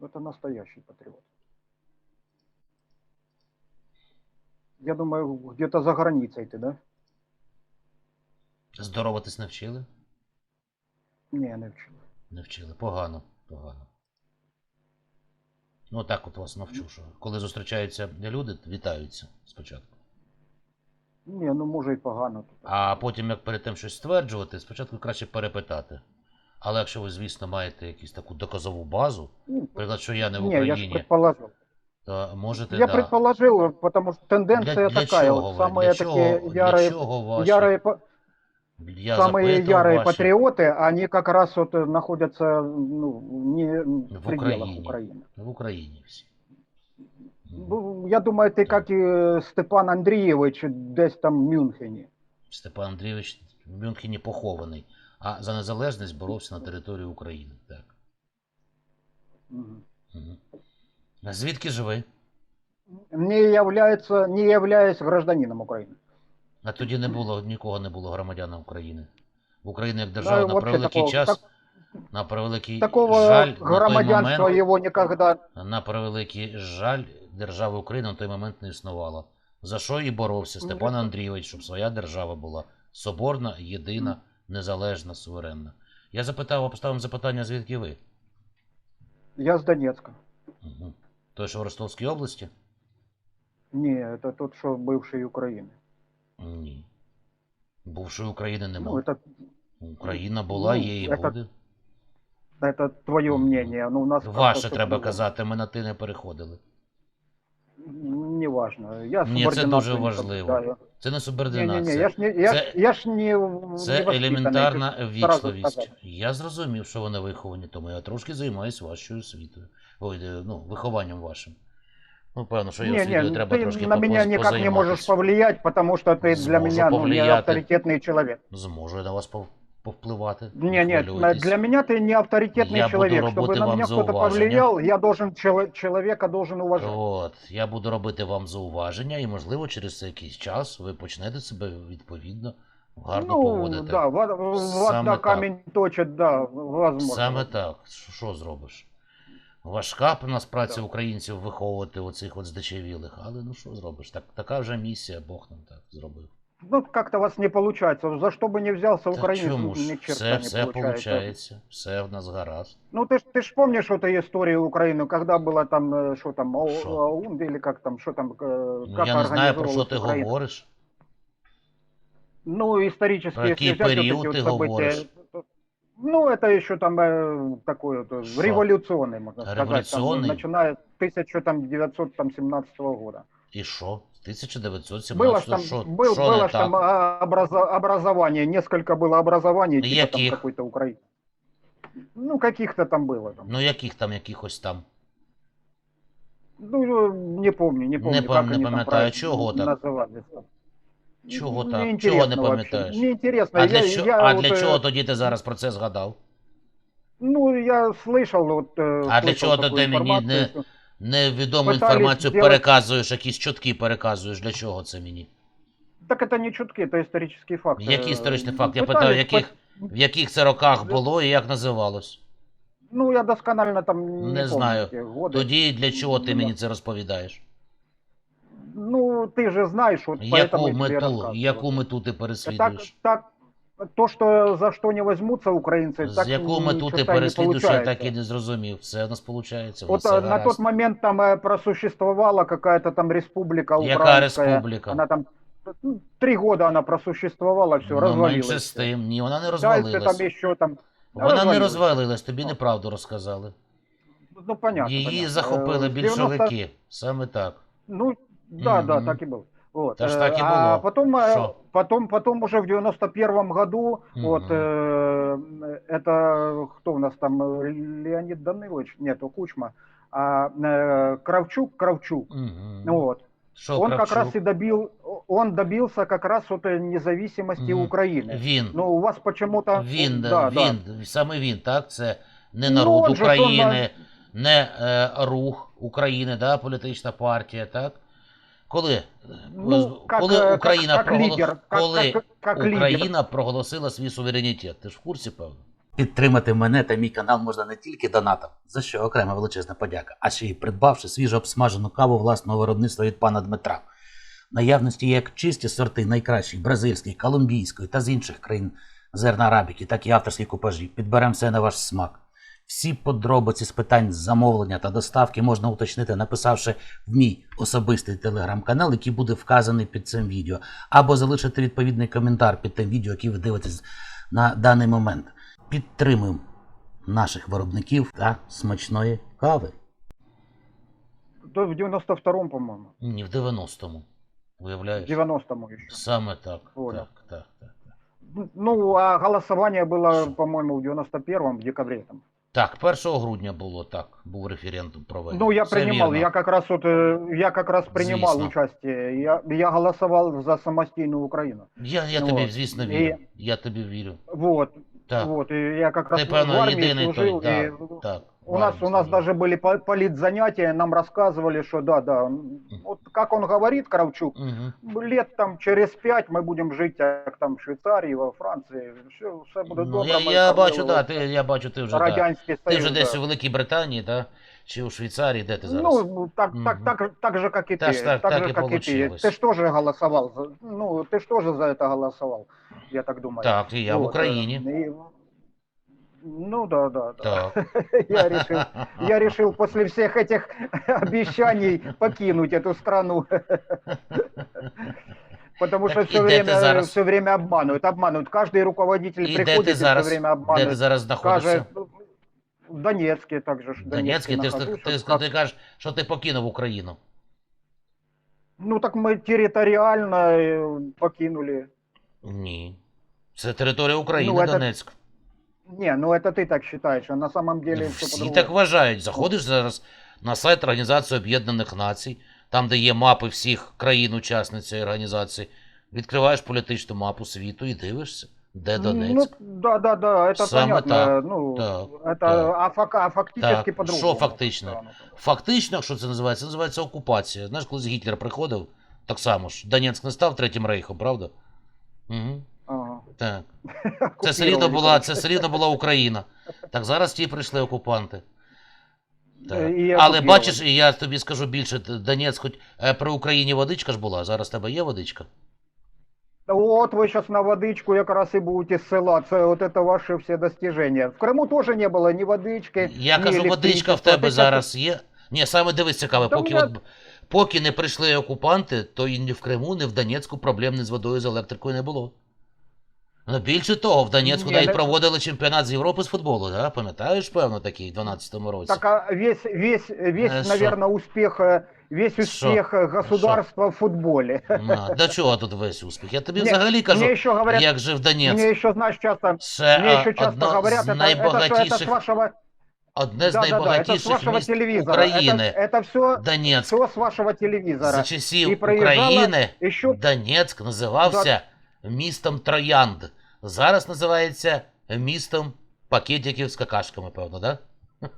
Это настоящий патриот. Я думаю, где-то за границей ты, да? Здороватись не вчили? Не, не вчив. Не вчили. Погано, погано. Ну, так от вас навчу, що коли зустрічаються люди, вітаються спочатку. Не, ну може і погано. А потім, як перед тим щось стверджувати, спочатку краще перепитати. Але якщо ви, звісно, маєте якусь таку доказову базу, Ну, наприклад, що я не в не, я же Україні, предположил. то можете Я да. предположил, потому что тенденция для, для такая. чого Вот ви? самые Для такие чого, ярые, для чого ваші? ярые, па- Я самые запитав ярые ваші патриоты, они как раз вот э, находятся ну, не в, В пределах Украине. Украины. в Україні всі. Мгм. Ну, Я думаю, ты как и Степан Андрійович десь там в Мюнхені. Степан Андрійович в Мюнхені похований, а за незалежність боровся на території України. Так. Мгм. А звідки ж ви? Не является, не являясь гражданином Украины. А тоді не було, нікого не було громадяна України. В Україні як Да, держава на превеликий такого- час, так- на превеликий Такого жаль, на громадянства момент, его никогда... на превеликий жаль, держави України на той момент не існувало. За що і боровся Ну, Степан. Андрійович, щоб своя держава була соборна, єдина, незалежна, суверенна. Я запитав, поставив запитання, звідки ви? Я с Донецка. Угу. Той, що в Ростовській області? Не, это тот, что бывший Украины. Ні. Бувшої України Ну, немає. это, Україна була, ну, є і это буде. это твое Мгм. мнение. Ну, у нас Ваше как-то треба всё- казати, ми на ти не переходили. Не важно. Я Ні, це субординацию дуже не важливо. соблюдаю. Це не Не-не-не, субординація. я ж не, я, Це- ж- я ж не Це невоспитанный, елементарна хочу сразу вічливість. сказать. Я зрозумів, що ви не виховані, тому я трошки займаюся вашою освітою. Ой, е, ну, вихованням вашим. Ну, певно, що і Не, освітою не, треба ты трошки на меня попоз- никак не можешь позайматися. повлиять, потому что ты для Зможу меня ну, не повлияти. авторитетный человек. Зможу я на вас пов- повпливати. Не, нет, хвилюйтесь. для меня ты не авторитетный Я буду человек. работать Чтобы на вам меня кто-то зауваження. повлиял, я должен чело- человека должен уважать. От, я буду робити вам зауваження, і, можливо, через якийсь час ви почнете себе відповідно гарно ну, поводити. да, в, в Саме одна камень точит, да, возможно. Саме так. Що що зробиш? Важка в нас праця Так. українців виховувати оцих от здичавілих, але ну що зробиш? Так, така вже місія, Бог нам так зробив. Ну, как-то у вас не получается. За что бы не взялся Та украинец, чому ну, ж? ни черта Все, не все получается. получається, все в нас гаразд. Ну, ты, ж- ты ж помнишь эту историю Украины, когда было там, э, что там, Ау- Шо? АУН или как там, что там, э, Ну, как я не знаю, про що организовывалась ти Украина. говориш. Ну, исторически, Про если какие взять вот период эти ты вот события, говоришь? то- Ну, это еще там э, такой вот, э, Шо? революционный, можно сказать, там, Революционный? начиная с 1917 года. І що? Было ж 1917 там, що, был, що было не ж там так? а, образо- образование, несколько было образований, типа там Яких? какой-то Украины. Ну, каких-то там было там. Ну яких там, якихось там? Ну, не помню, не помню, пам- как не они там пам'ятаю, правильно чого так? назывались. там. Чого Ну, так? неинтересно Чого не вообще. пам'ятаєш? Неинтересно. А для, я, чо- я а вот, для э, чого тоді ти зараз про це згадав? Ну, я слышал вот... э, А для слышал чого такую ти мені информацию, не- что- Невідому Пытались інформацію сделати- переказуєш, якісь чутки переказуєш. Для чого це мені? Так это не чутки, это исторический факт. Який Э, історичний факт? Я пытались питаю, в яких, по- в яких це роках було і як називалось? Ну, я досконально там не, Не помню знаю. те годы. Тоді для чого ти Ну, мені да. це розповідаєш? Ну, ты же знаешь, вот поэтому Яку я тебе мету, рассказываю. яку мету ти Так, переслідуєш? так, то, что за что не возьмутся украинцы, З так яку ни мету ти черта не переслідуєш, я получается. так і не зрозумів. Все у нас виходить. Вот а, на тот момент там э, просуществовала какая-то там республика Яка украинская. республіка? Она там ну, три года она просуществовала, все, ну, развалилась. менше з тим. Ні, вона не Дальше розвалилась. там еще там... Вона не розвалилась. розвалилась, тобі неправду розказали. Ну, понятно. Її понятно. захопили Э, в 90 більшовики. Саме так. Ну, да, да, Мгм. так и было. Вот. Та ж э, так и А было. потом, э, Шо? потом, потом уже в 91 году, вот, Мгм. э, это кто у нас там, э, Леонид Данилович, нет, Кучма, а э, Кравчук, Кравчук, Мгм. ну вот, Що он как Кравчук? раз и добил, он добился как раз вот э, независимости Мгм. Украины. Він. Но у вас почему-то... Він, да, да. він, саме він, так? Це не Ну, народ он же ж, України, не е, рух України, да, політична партія, так? Коли, Ну, как, коли э, Україна, как проголо- лидер, как- коли как- как. Україна проголосила свій суверенітет, ти ж в курсі, певно? Підтримати мене та мій канал можна не тільки донатом, за що окрема величезна подяка, а ще й придбавши свіжо обсмажену каву власного виробництва від пана Дмитра. Наявності як чисті сорти найкращих бразильської, колумбійської та з інших країн зерна арабіки, так і авторські купажі. Підберемо все на ваш смак. Всі подробиці з питань замовлення та доставки можна уточнити, написавши в мій особистий телеграм-канал, який буде вказаний під цим відео, або залишити відповідний коментар під тим відео, яке ви дивитесь на даний момент. Підтримуємо наших виробників та смачної кави. То в 92-м, по-моему. Ні, в 90-му. В Уявляєш? 90-м еще. Саме так. Так, так, так. Ну, а голосование было, по-моему, в 91-му, в декабре. Там. Так, 1 грудня було так, був референдум проведений. Ну, я Все принимал, вірно. я как раз вот, э, я как раз приймав Звісно. участие. Я, я голосовал за самостійну Україну. Я, я Ну, тобі, звісно, вірю. І-. Я тобі вірю. Вот, Так. вот, и я как раз Ти, в певно, армии єдиний служил, той. и Так, так. у нас, у нас даже были по- политзанятия, нам рассказывали, что да, да, он- вот как он говорит, Кравчук, Угу. лет там через пять мы будем жить як там в Швейцарії, во Франції, все, все буде Ну, добре. я, ми я бачу, пробили да, ти, я бачу, ти вже, да. Радянський ти Союз. вже десь да. у Великій Британії, да? чи у Швейцарії, де ти зараз? Ну, так, Мгм. так, так, так же, как и Та ты. ж так- так, так же, и как и ты. получилось. Ты ж тоже голосовал. за- Ну, ты ж тоже за это голосовал, я так думаю. Так, і я в Вот, Україні. э, и- ну да, да, да. Так. Я решил, я решил после всех этих обещаний покинуть эту страну. Потому что Так, все и где ты время, зараз? все время обманывают, обманывают. Каждый руководитель І де приходит ти и все зараз? время Де ти обманывает. зараз знаходишся? Каже, в Донецке также. ж, В Донецький, ти, ж- нахожусь, ти, вот ти, как- ти кажеш, що ти покинув Україну. Ну так мы территориально э, покинули. Ні. Це територія України, Ну, это- Донецьк. Не, ну это ты так считаешь, а на самом деле все Всі по-другому. так вважають. Заходиш зараз на сайт Організації Об'єднаних Націй, там, де є мапи всіх країн-учасниць цієї організації, відкриваєш політичну мапу світу і дивишся, де Донецьк. Ну, да, да, да, это Самое понятно. так, ну, так, это, так. А, фак- а фактически Так, по-другому. що фактично? Фактично, що це називається? Це називається окупація. Знаєш, коли Гітлер приходив, так само ж. Донецьк не став третім рейхом, правда? Угу. Ага. Так. Це Оккупировали, все рівно була, короче. це все рівно була Україна. Так зараз ті прийшли окупанти. Так. Е, і Але окупували. бачиш, і я тобі скажу більше, т- Донецьк, хоч е, при Україні водичка ж була, зараз в тебе є водичка? Вот вы сейчас на водичку как раз и будете ссылаться. Вот это ваши все достижения. В Крыму тоже не было ни водички, Я ни кажу, водичка в электричества. тебе Ты зараз є. Ні, саме дивись цікаве, Та поки, мене- от, поки не прийшли окупанти, то і ні в Криму, ні в Донецьку проблем ні з водою, з електрикою не було. Ну, більше того, в Донецьку Ні, навіть не- проводили чемпіонат з Європи з футболу, да? пам'ятаєш, певно, такий в 12-му році. Так а весь, весь, весь, Э, шо? наверное, успех, э, весь Шо? успех э, государства в футболе. На, до чого тут весь успіх? Я тобі Мне- взагалі кажу, Мне еще говорят, як жив Донецьк. мне еще, знаешь, часто, Це мне еще а, часто одно говорят, з это, это, что, это с найбагатіших, вашего, одне з да, да, да, это с найбагатіших вашего міст телевизора. України. Это, это все, Донецьк. все с вашего телевизора. За часів І приїжджала України Еще Донецьк називався містом Троянд. Зараз називається містом пакетиків з какашками, певно, да?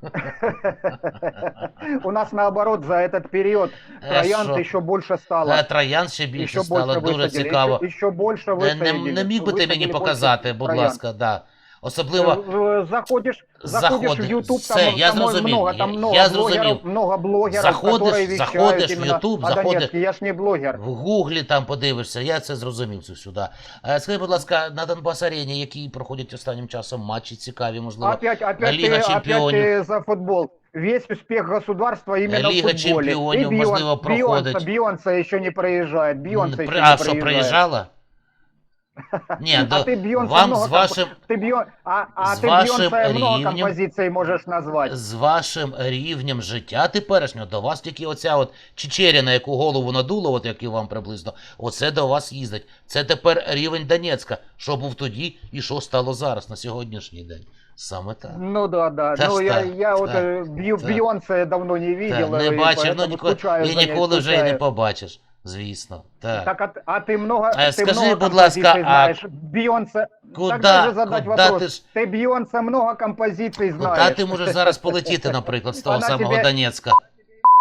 у нас наоборот за этот период Е, троянд що? еще больше стало. Е, Троянд ще більше еще стало, больше дуже высадили, цікаво. Еще, еще больше Не, не, высадили. не міг би ти Высадили мені больше показати, будь троянд. ласка, да. Особливо Э, Заходишь, заходишь Заходи- в YouTube, все, там, я там зрозумів, много, я- там много я блогеров, зрозумів. много блогеров, Заходиш- которые вещают заходиш в именно YouTube, о заходиш- Донецке. Я ж не блогер. в Гуглі там подивишся, я це зрозумів це сюди. Е, Скажи, будь ласка, на Донбас Арені, які проходять останнім часом матчі цікаві, можливо. Опять, опять, Лига ты, опять чемпионов. ты за футбол. Весь успех государства именно Лига в футболе. чемпионов, И Бьон- можливо, проходить. Бьонса, Бьонса еще не проезжает. Бьонса М, еще при- не А що, проезжает. приїжджала? Ні, А до, ты Бьонса вам много з вашим, Ты Бьон... А, а З ты вашим Бьонса много рівнем- композиций можешь назвать. з вашим рівнем життя теперішнього, до вас тільки оця от Чечеріна, яку голову надуло, от як і вам приблизно, оце до вас їздить. Це тепер рівень Донецька, що був тоді і що стало зараз, на сьогоднішній день. Саме так. Ну да, да. Та ну ж я, так, я вот так, э, Бью, так. Бьонса давно не видел. Так, не и бачив, ну поэтому ніколи, скучаю і за ней, ніколи вже і не скучаю. побачиш, звісно. Так. Так, а, т- а ты много, А ты скажи, много будь ласка, композиций а знаешь. Бьонса, Куда, тогда же задать куда вопрос. ти ж Ты Бьонса много композиций Куди знаешь. ти можеш зараз полетіти, наприклад, з того Вона самого тебе- Донецька?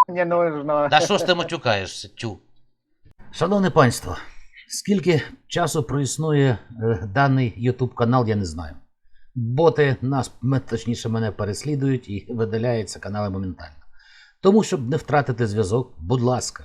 Не нужно. Та що ж ти матюкаєшся, тю? Шановне панство, скільки часу проіснує е, даний YouTube канал, я не знаю. боти нас, м- точніше, мене переслідують і видаляються канали моментально. Тому, щоб не втратити зв'язок, будь ласка,